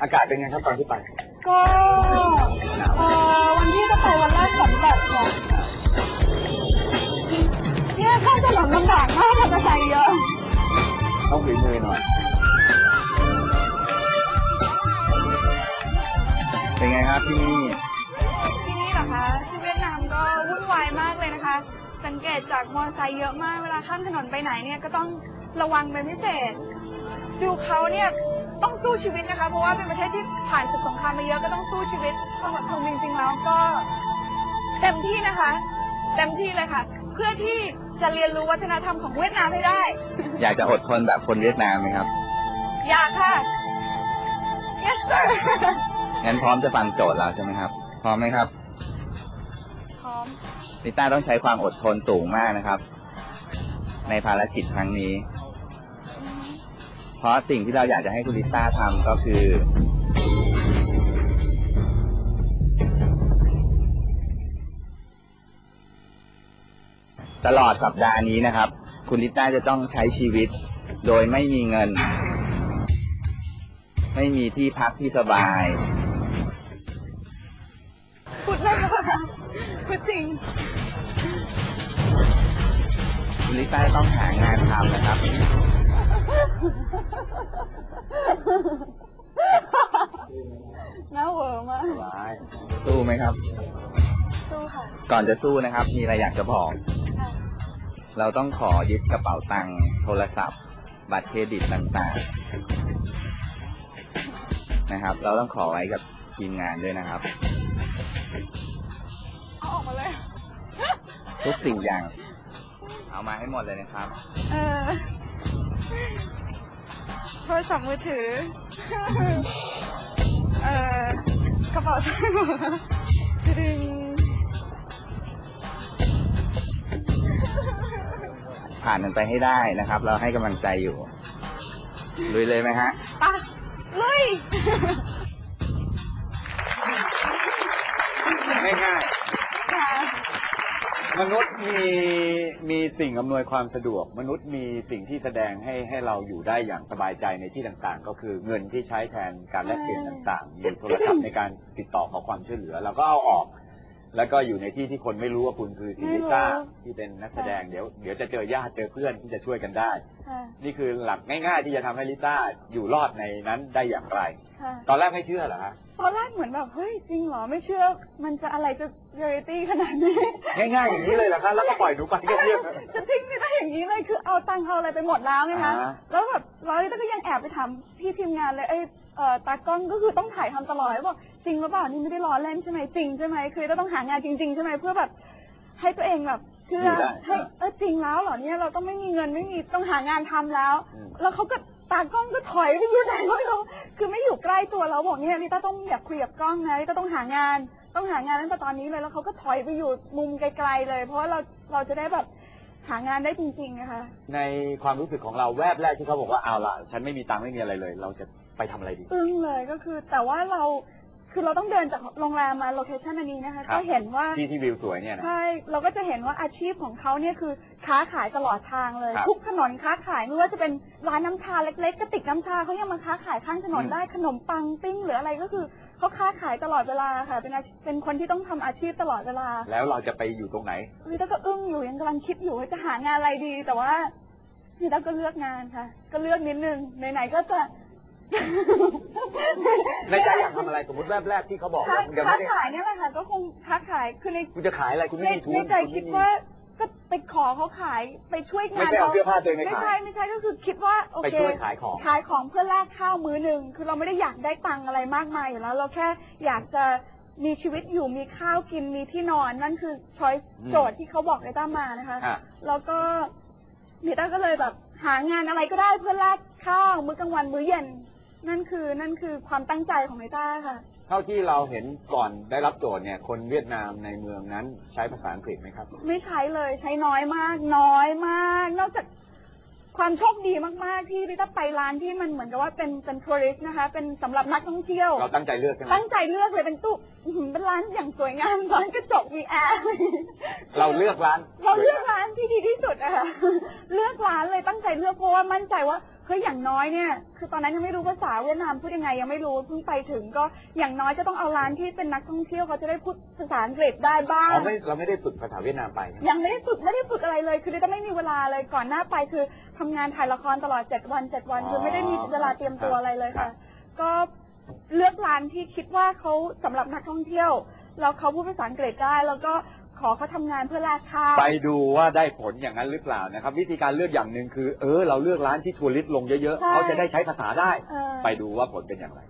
อากาศเป็นไงครับตอนที่ไปก็เอ่อวันที่จะไปวันแรกฝนตกเนี่ยเนี่ยข้ามถนนลำบากมากมอเตอร์ไซค์เยอะต้องฝีมือหน่อย เป็นไงครับที่นี่ที่นี่เหรอคะที่เวียดนามก็วุ่นวายมากเลยนะคะ สังเกตจากมอเตอร์ไซค์เยอะมากเวลาข้ามถนนไปไหนเนี่ยก็ต้องระวังเป็นพิเศษ ดูเขาเนี่ย ต้องสู้ชีวิตนะคะเพราะว่าเป็นประเทศที่ผ่านศึกสงครามมาเยอะก็ต้องสู้ชีวิตต้องอดทนจริงๆแล้วก็เต็มที่นะคะ เต็มที่เลยค่ะ เพื่อที่จะเรียนรู้วัฒนธรรมของเวียดนามให้ได้ อยากจะอดทนแบบคนเวียดนามไหมครับ อยากค่ะ yes sir งั้นพร้อมจะฟังโจทย์เราใช่ไหมครับ พร้อมไหมครับ พร้อมลิต้าต้องใช้ความอดทนสูงมากนะครับ ในภารกิจครั้งนี้ เพราะสิ่งที่เราอยากจะให้คุณลิต้าทำก็คือ ตลอดสัปดาห์นี้นะครับ คุณลิต้าจะต้องใช้ชีวิต โดยไม่มีเงิน ไม่มีที่พักที่สบาย พูดเล่นนะคะพูดจริง คุณลิต้าจะต้องหางานทำนะครับ น่าเวอร์มากสู้ไหมครับ สู้ค่ะก่อนจะสู้นะครับ มีอะไรอยากจะบอกค่ะเราต้องขอยึดกระเป๋าตังค์โทรศัพท์ บัตรเครดิตต่างๆ นะครับ เราต้องขอไว้กับทีมงานด้วยนะครับ เอาออกมาเลย ทุกสิ่งอย่าง เอามาให้หมดเลยนะครับ เออ โทรศัพท์มือถือ เออกระเป๋าตังค์ดึงผ่านมันไปให้ได้นะครับ เราให้กำลังใจอยู่ลุยเลยไหมฮะ ปะลุยง่าย มนุษย์มีมีสิ่งอำนวยความสะดวก มนุษย์มีสิ่งที่แสดงให้ให้เราอยู่ได้อย่างสบายใจในที่ต่างๆ ก็คือเงินที่ใช้แทนการแลกเปลี่ยนต่างๆมีโทรศัพท์ในการติดต่อขอความช่วยเหลือเราก็เอาออก แล้วก็อยู่ในที่ที่คนไม่รู้ว่าคุณคือซิลิต้าที่เป็นนักแสดงเดี๋ยวเดี๋ยวจะเจอญาติเจอเพื่อนที่จะช่วยกันได้ค่ะนี่คือหลักง่าย ๆ ที่จะทำให้ลิต้าอยู่รอดในนั้นได้อย่างไรค่ะตอนแรกไม่เชื่อเหรอฮะ ตอนแรกเหมือนแบบ เฮ้ย จริงเหรอ ไม่เชื่อ มันจะอะไรจะเรียลิตี้ขนาดนี้ ง่ายๆอย่างนี้เลยเหรอคะแล้วก็ปล่อยหนูไปก็เชื่อจะทิ้งไม่ได้อย่างนี้เลยคือเอาตังค์เอาอะไรไปหมดแล้วไงคะอ่า แล้วแบบเราก็ยังแอบไปถามพี่ทีมงานเลยไอ้เอ่อตากล้องก็คือต้องถ่ายทำตลอดบอกจริงหรือเปล่านี่ไม่ได้ล้อเล่นใช่ไหมจริงใช่ไหมคือจะต้องหางานจริง ๆ ใช่ไหมเพื่อแบบให้ตัวเองแบบเชื่อให้เออจริงแล้วเหรอเนี่ยเราต้องไม่มีเงินไม่มีต้องหางานทำแล้ว แล้วเขาก็ ตากล้องก็ถอยไปอยู่ไหนไม่รู้คือไม่อยู่ใกล้ตัวเราบอกเนี่ยลิต้าต้องอยากคุยกับกล้องนะลิต้าต้องหางาน ต้องหางานตั้งแต่ตอนนี้เลยแล้วเขาก็ถอยไปอยู่มุมไกลๆเลย เพราะว่าเราเราจะได้แบบหางานได้จริงๆนะคะในความรู้สึกของเราแวบแรกที่เขาบอกว่าเอาล่ะ ฉันไม่มีตังค์ไม่มีอะไรเลย เราจะไปทำอะไรดี อึ้งเลยก็คือ แต่ว่าเรา คือเราต้องเดินจากโรงแรมมาโลเคชันอันนี้นะคะ ครับ ก็เห็นว่าที่ที่วิวสวยเนี่ยนะ ใช่เราก็จะเห็นว่าอาชีพของเขาเนี่ยคือค้าขายตลอดทางเลย ครับทุกถนนค้าขายไม่ว่าจะเป็นร้านน้ำชาเล็กๆกระติกน้ำชาเขายังมาค้าขายข้างถนนอืม ได้ขนมปังปิ้งหรืออะไรก็คือเขาค้าขายตลอดเวลาค่ะ เป็นอาชีพเป็นคนที่ต้องทำอาชีพตลอดเวลา แล้วเราจะไปอยู่ตรงไหนลิต้าก็อึ้งอยู่ยังกำลังคิดอยู่ว่าจะหางานอะไรดี แต่ว่าลิต้าก็เลือกงานค่ะ ก็เลือกนิดนึงไหนๆก็จะ ในใจอยากทำอะไรสมมติแวบแรกที่เขาบอกค้ายังค้าไม่ได้ขายเนี่ยแหละค่ะก็คงค้าขายคือในคุณจะขายอะไรคุณในไม่มีทุนในใจณคิดไม่มี ว่าก็ไปขอเขาขายไปช่วยงานไม่ใช่เอาเสื้อผ้าตัวเองไปไม่ขาย ใช่ไม่ใช่ก็คือคิดว่าโอไปเค ช่วยขายของ ขายของเพื่อแลกข้าวมื้อหนึ่งคือเราไม่ได้อยากได้ตังค์อะไรมากมายอยู่แล้ว เราแค่อยากจะมีชีวิตอยู่มีข้าวกินมีที่นอนนั่นคือช้อยอืม โจทย์ที่เขาบอกไอ้ต้ามานะคะ อะ แล้วก็นิต้าก็เลยแบบหางานอะไรก็ได้เพื่อแลกข้าวมื้อกลางวันมื้อเย็น นั่นคือนั่นคือความตั้งใจของนิต้าค่ะ เท่าที่เราเห็นก่อนได้รับโจทย์เนี่ย คนเวียดนามในเมืองนั้นใช้ภาษาอังกฤษไหมครับ ไม่ใช้เลยใช้น้อยมาก น้อยมาก นอกจากความโชคดีมากๆที่ลิต้าไปร้านที่มันเหมือนกับว่าเป็นเป็นทัวริสต์นะคะ เป็นสำหรับนักท่องเที่ยว เราตั้งใจเลือกใช่ไหมตั้งใจเลือกเลยเป็นตู้อื้อหือเป็นร้านอย่างสวยงามร้านกระจกมีแอร์ เราเลือกร้าน เราเลือกร้านที่ดีที่สุดอะค่ะ เลือกร้านเลยตั้งใจเลือกเพราะว่ามั่นใจว่า เฮ้ยอย่างน้อยเนี่ยคือตอนนั้นยังไม่รู้ภาษาเวียดนามพูดยังไงยังไม่รู้เพิ่งไปถึงก็อย่างน้อยก็ต้องเอาร้านที่เป็นนักท่องเที่ยวเขาจะได้พูดภาษาอังกฤษได้บ้างเราไม่เราไม่ได้ฝึกภาษาเวียดนามไปนะยังไม่ได้ฝึกไม่ได้ฝึกอะไรเลย คือจะไม่มีเวลาเลยก่อนหน้าไปคือทำงานถ่ายละครตลอดเจ็ดวันเจ็ดวันคือไม่ได้มีเวลาเตรียมตัวอะไรเลยครัค่ะบก็เลือกร้านที่คิดว่าเขาสำหรับนักท่องเที่ยวแล้วเขาพูดภาษาอังกฤษได้แล้วก็ ขอเขาทำงานเพื่อแลกข้าวไปดูว่าได้ผลอย่างนั้นหรือเปล่านะครับ วิธีการเลือกอย่างหนึ่งคือ เออ เราเลือกร้านที่ทัวริสต์ลงเยอะใช่ๆเขาจะได้ใช้ภาษาได้ เออ ไปดูว่าผลเป็นอย่างไร